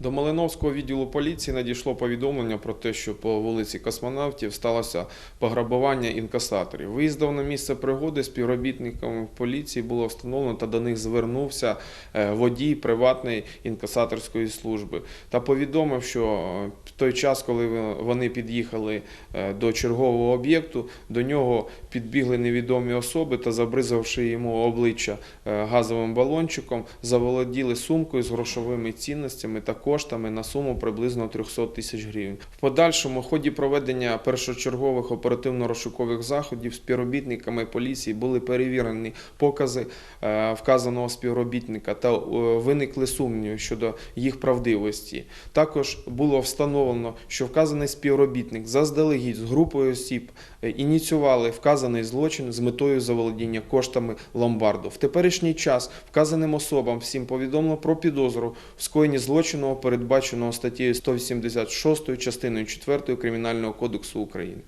До Малиновського відділу поліції надійшло повідомлення про те, що по вулиці Космонавтів сталося пограбування інкасаторів. Виїздом на місце пригоди співробітниками поліції було встановлено та до них звернувся е, водій приватної інкасаторської служби та повідомив, що е, в той час, коли вони під'їхали е, до чергового об'єкту, до нього підбігли невідомі особи та, забризавши йому обличчя газовим балончиком, заволоділи сумкою з грошовими цінностями та коштами на суму приблизно 300 тисяч гривень. В подальшому ході проведення першочергових оперативно-розшукових заходів співробітниками поліції були перевірені покази е, вказаного співробітника та е, виникли сумніви щодо їх правдивості. Також було встановлено, що вказаний співробітник заздалегідь з групою осіб е, ініціювали вказаний злочин з метою заволодіння коштами ломбарду. В теперішній час вказаним особам всім повідомлено про підозру в скоєнні злочину, передбаченого статтею 186 частиною 4 Кримінального кодексу України.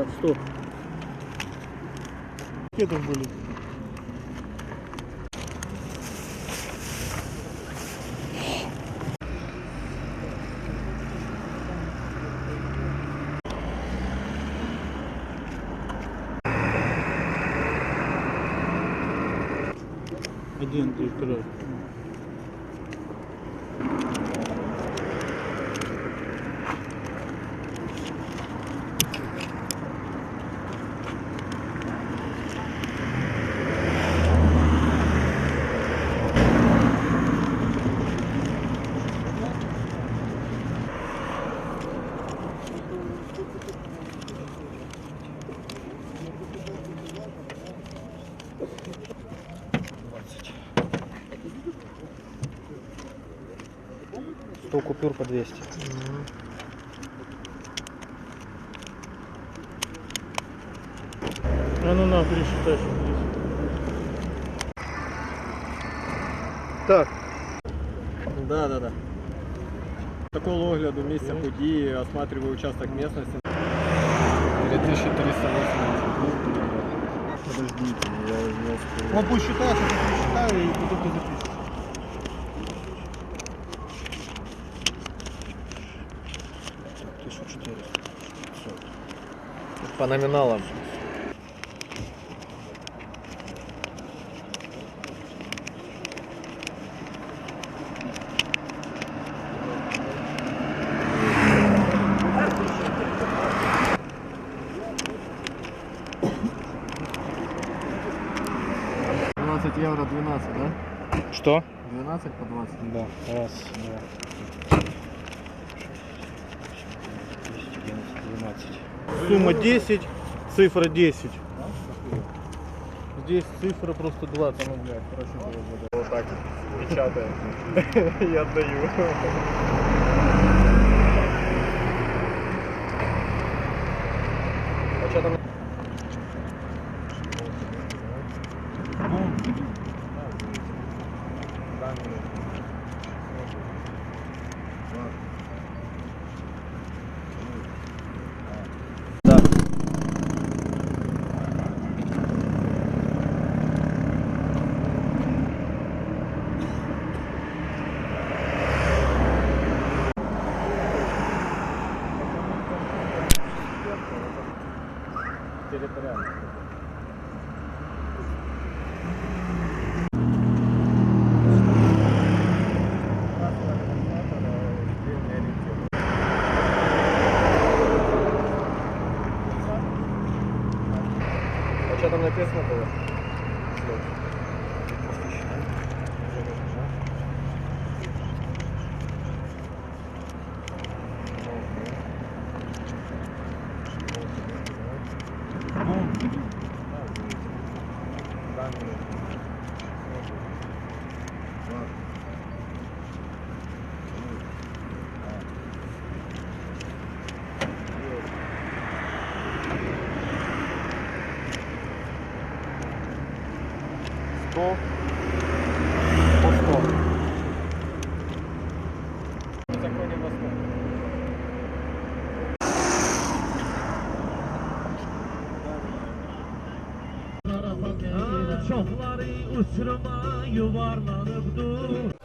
Да, стоп. Где там были? Один, три, второй. Сто купюр по 200. А ну на, пересчитай, что здесь. Так. Да, да, да. Такого огляду місця події, осматриваю участок местности. 2380. Подождите, я не успел. Он пусть считает, я пересчитаю и потом ты По номиналам. Евро 12, да? Что? 12 по 20. Да. Раз, два. Десять, одиннадцать, двенадцать. Сумма 10, цифра 10. Здесь цифра просто 20. Ну, блядь, было Вот так печатаем и отдаю. А что там? Территориально. Что там написано было? Сто. По сто. В законе в основе. Çoxları uçuruma yuvarlanıbdı